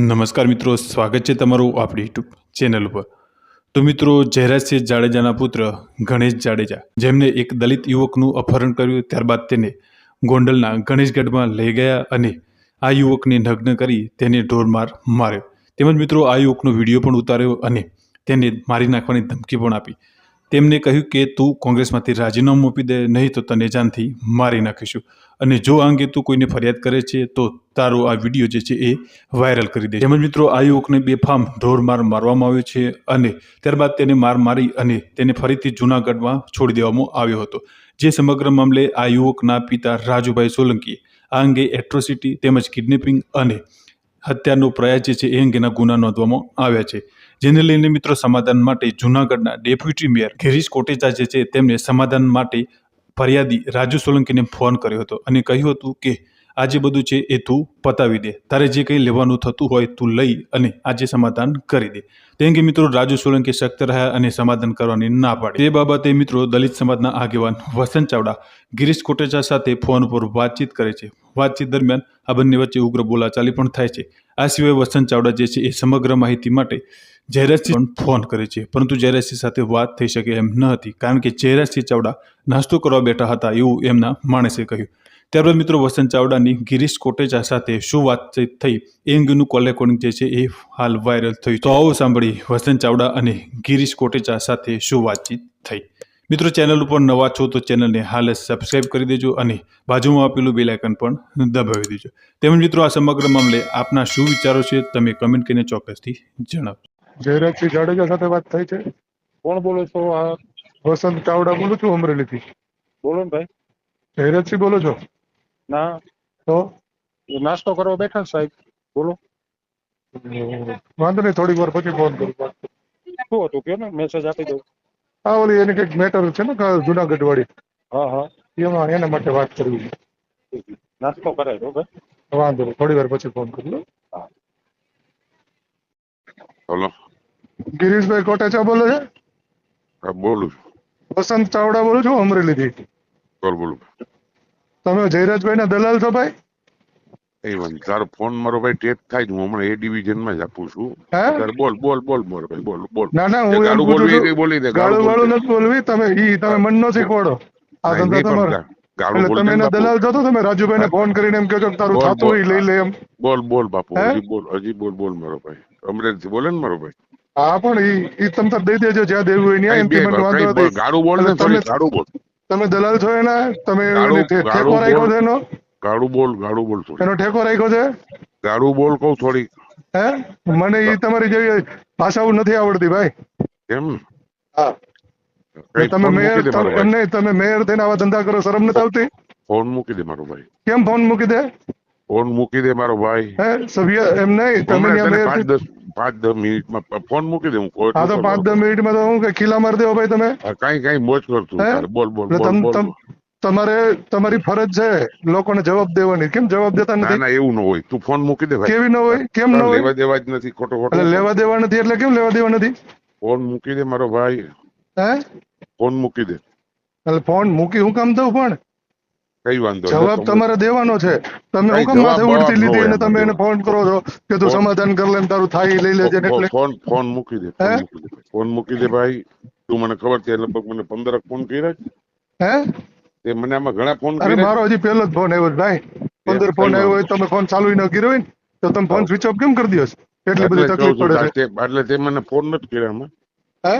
નમસ્કાર મિત્રો, સ્વાગત છે તમારું આપણી યુટ્યુબ ચેનલ ઉપર. તો મિત્રો, જયરાજસિંહ જાડેજાના પુત્ર ગણેશ જાડેજા, જેમને એક દલિત યુવકનું અપહરણ કર્યું ત્યારબાદ તેને ગોંડલના ગણેશગઢમાં લઈ ગયા અને આ યુવકને નગ્ન કરી તેને ઢોરમાર માર્યો. તેમજ મિત્રો, આ યુવકનો વીડિયો પણ ઉતાર્યો અને તેને મારી નાખવાની ધમકી પણ આપી. તેમને કહ્યું કે તું કોંગ્રેસમાંથી રાજીનામું આપી દે, નહીં તો તને જાનથી મારી નાખીશું. અને જો આ અંગે તું કોઈને ફરિયાદ કરે છે, તો તારો આ વીડિયો જે છે એ વાયરલ કરી દે તેમજ મિત્રો આ યુવકને બેફામ ઢોર માર મારવામાં આવ્યો છે અને ત્યારબાદ તેને માર મારી અને તેને ફરીથી જૂનાગઢમાં છોડી દેવામાં આવ્યો હતો. જે સમગ્ર મામલે આ યુવકના પિતા રાજુભાઈ સોલંકીએ આ અંગે એટ્રોસિટી તેમજ કિડનેપિંગ અને હત્યાનો પ્રયાસ જે છે એ અંગેના ગુના નોંધવામાં આવ્યા છે. જેને લઈને મિત્રો સમાધાન માટે જૂનાગઢના ડેપ્યુટી મેયર ગિરીશ કોટેચા જે છે તેમને સમાધાન માટે ફરિયાદી રાજુ સોલંકીને ફોન કર્યો હતો અને કહ્યું હતું કે, આ જે બધું છે એ તું પતાવી દે. તારે જે કંઈ લેવાનું થતું હોય તું લઈ અને આજે સમાધાન કરી દે. તે અંગે મિત્રો રાજુ સોલંકી સખ્ત રહ્યા અને સમાધાન કરવાની ના પાડી. તે બાબતે મિત્રો દલિત સમાજના આગેવાન વસંત ચાવડા ગિરીશ કોટેચા સાથે ફોન પર વાતચીત કરે છે. વાતચીત દરમિયાન આ બંને વચ્ચે ઉગ્ર બોલાચાલી પણ થાય છે. આ સિવાય વસંત ચાવડા જે છે એ સમગ્ર માહિતી માટે જયરાજસિંહ ફોન કરે છે. પરંતુ જયરાજસિંહ સાથે વાત થઈ શકે એમ ન હતી. કારણ કે જયરાજસિંહ ચાવડા નાસ્તો કરવા બેઠા હતા એવું એમના માણસે કહ્યું. ત્યારબાદ મિત્રો વસંત ચાવડાની ગિરીશ કોટેચા સાથે શું વાતચીત થઈ એ અંગેનું કોલ રેકોર્ડિંગ જે છે એ હાલ વાયરલ થયું તો આવો સાંભળી વસંત ચાવડા અને ગિરીશ કોટેચા સાથે શું વાતચીત થઈ. મિત્રો ચેનલ ઉપર નવા છો તો ચેનલને હાલ જ સબસ્ક્રાઇબ કરી દેજો અને બાજુમાં આપેલું બેલ આઇકન પણ દબાવી દેજો. તેમજ મિત્રો આ સમગ્ર મામલે આપના શું વિચારો છે તમે કમેન્ટ કરીને ચોક્કસથી જણાવજો. જયરાજસિંહ જાડેજા સાથે વાત થઈ છે? કોણ બોલો છો આ? વસંત ચાવડા બોલું છું અમરેલીથી. બોલો ને ભાઈ. જયરાજસિંહ બોલો છો? ના. તો? નાસ્તો કરવા બેઠા સાહેબ. બોલો. વાંધો નહીં થોડીક વાર પછી ફોન કરું. શું હતું કયો ને? મેસેજ આપી દઉં. હા ઓલી એની કંઈક મેટર છે ને કા- જુનાગઢ વાળી હા હા. એમાં એના માટે વાત કરવી નાસ્તો કરાય દો વાંધો થોડી વાર પછી ફોન કરું હો. હલો ગિરીશભાઈ કોટેચા બોલે છે? હા બોલું છું. વસંત ચાવડા બોલું છું અમરેલીથી બોલ બોલું. તમે જયરાજભાઈ ના દલાલ છો ભાઈ? એ ભાઈ તારો ફોન મારો ભાઈ ટેપ થાય હું હમણાં એ ડિવિઝનમાં જ આપું છું. તારે બોલ બોલ બોલ મારો ભાઈ બોલ બોલ. ના ના હું ગાળું બોલવી બોલી દે ગાળું વાળું નથી બોલવી તમે ઈ તમે મન નો શીખવાડો. આ ધંધા તમારા. એટલે તમે એના દલાલ થતો તમે રાજુભાઈ ને ફોન કરીને એમ કહો કે તારું બોલ, થતું લઈ લે એમ. બોલ બોલ બાપુ હજી બોલ હજી બોલ બોલ મારો ભાઈ. અમરેલીથી બોલે ને મારો ભાઈ. હા પણ ઈ તમે દઈ દેજો જ્યાં દેવું હોય ત્યાં વાંધો નથી. ગાળું બોલ ને તમે ગાળું બોલ. તમે દલાલ છો એના તમે ઠેકો રાખ્યો છે એનો? ગાળું બોલ ગાળું બોલ થોડી એનો ઠેકો રાખ્યો છે? ગાળું બોલ કહું થોડી હે? મને એ તમારી જેવી ભાષાઓ નથી આવડતી ભાઈ. એમ હા. તમે મેયર નહીં તમે મેયર થઈને આવા ધંધા કરો શરમ નથી આવતી? ફોન મૂકી દે મારો ભાઈ. કેમ ફોન મૂકી દે? ફોન મૂકી દે મારો ભાઈ. હે સભ્ય એમ નહીં તમે પાંચ દસ પાંચ દસ મિનિટમાં ફોન મૂકી દઉં હું હા તો પાંચ દસ મિનિટમાં તો હું કે ખીલા મારી દેવો ભાઈ તમે. કઈ કઈ મોજ કરતું બોલ બોલ તમારે તમારી ફરજ છે લોકોને જવાબ દેવાની. કેમ જવાબ દેતા નથી? ના એવું ન હોય. તું ફોન મૂકી દે ભાઈ. કેવી ન હોય? કેમ ન હોય? લેવા દેવા જ નથી ખોટો એટલે ખોટો લેવા દેવા નથી એટલે કેમ લેવા દેવા નથી? ફોન મૂકી દે મારો ભાઈ. હે? ફોન મૂકી દે. એટલે ફોન મૂકી હું કામ દઉં પણ? કઈ વાંધો. જવાબ તમારે દેવાનો છે. તમે કઈ હું કામ માથે ઉડતી લીધી અને તમે એને ફોન કરો છો કે તું સમાધાન કરી લે તારું થાય લઈ લેજે એટલે. ફોન ફોન મૂકી દે ફોન મૂકી દે. ભાઈ. તું મને ખબર છે લગભગ મને પંદર ફોન કર્યા. હે? તે મને આમાં ઘણા ફોન કર્યા મારો હજી પહેલો જ ફોન આવ્યો ભાઈ. પંદર ફોન આવ્યો હોય તમે ફોન ચાલુ ન કર્યો હોય ને તો તમે ફોન. સ્વિચ ઓફ કેમ કરી દો એટલે બધી તકલીફ પડે છે. એટલે તે મને ફોન નથી કર્યા આમાં. હે?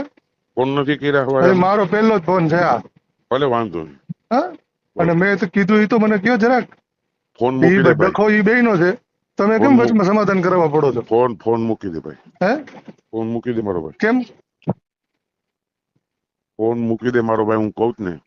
ફોન નથી કર્યા હોય મારો પહેલો જ ફોન છે આ. ભલે વાંધો નહીં. હા? અને મેં તો કીધું એ તો મને કયો જરાક. ફોન મૂકી દે ડખો ઈ બેયનો છે. તમે કેમ વચમાં સમાધાન કરવા પડો છો? ફોન ફોન મૂકી દે ભાઈ. હે? ફોન મૂકી દે મારો ભાઈ. કેમ? ફોન મૂકી દે મારો ભાઈ હું કહું જ ને.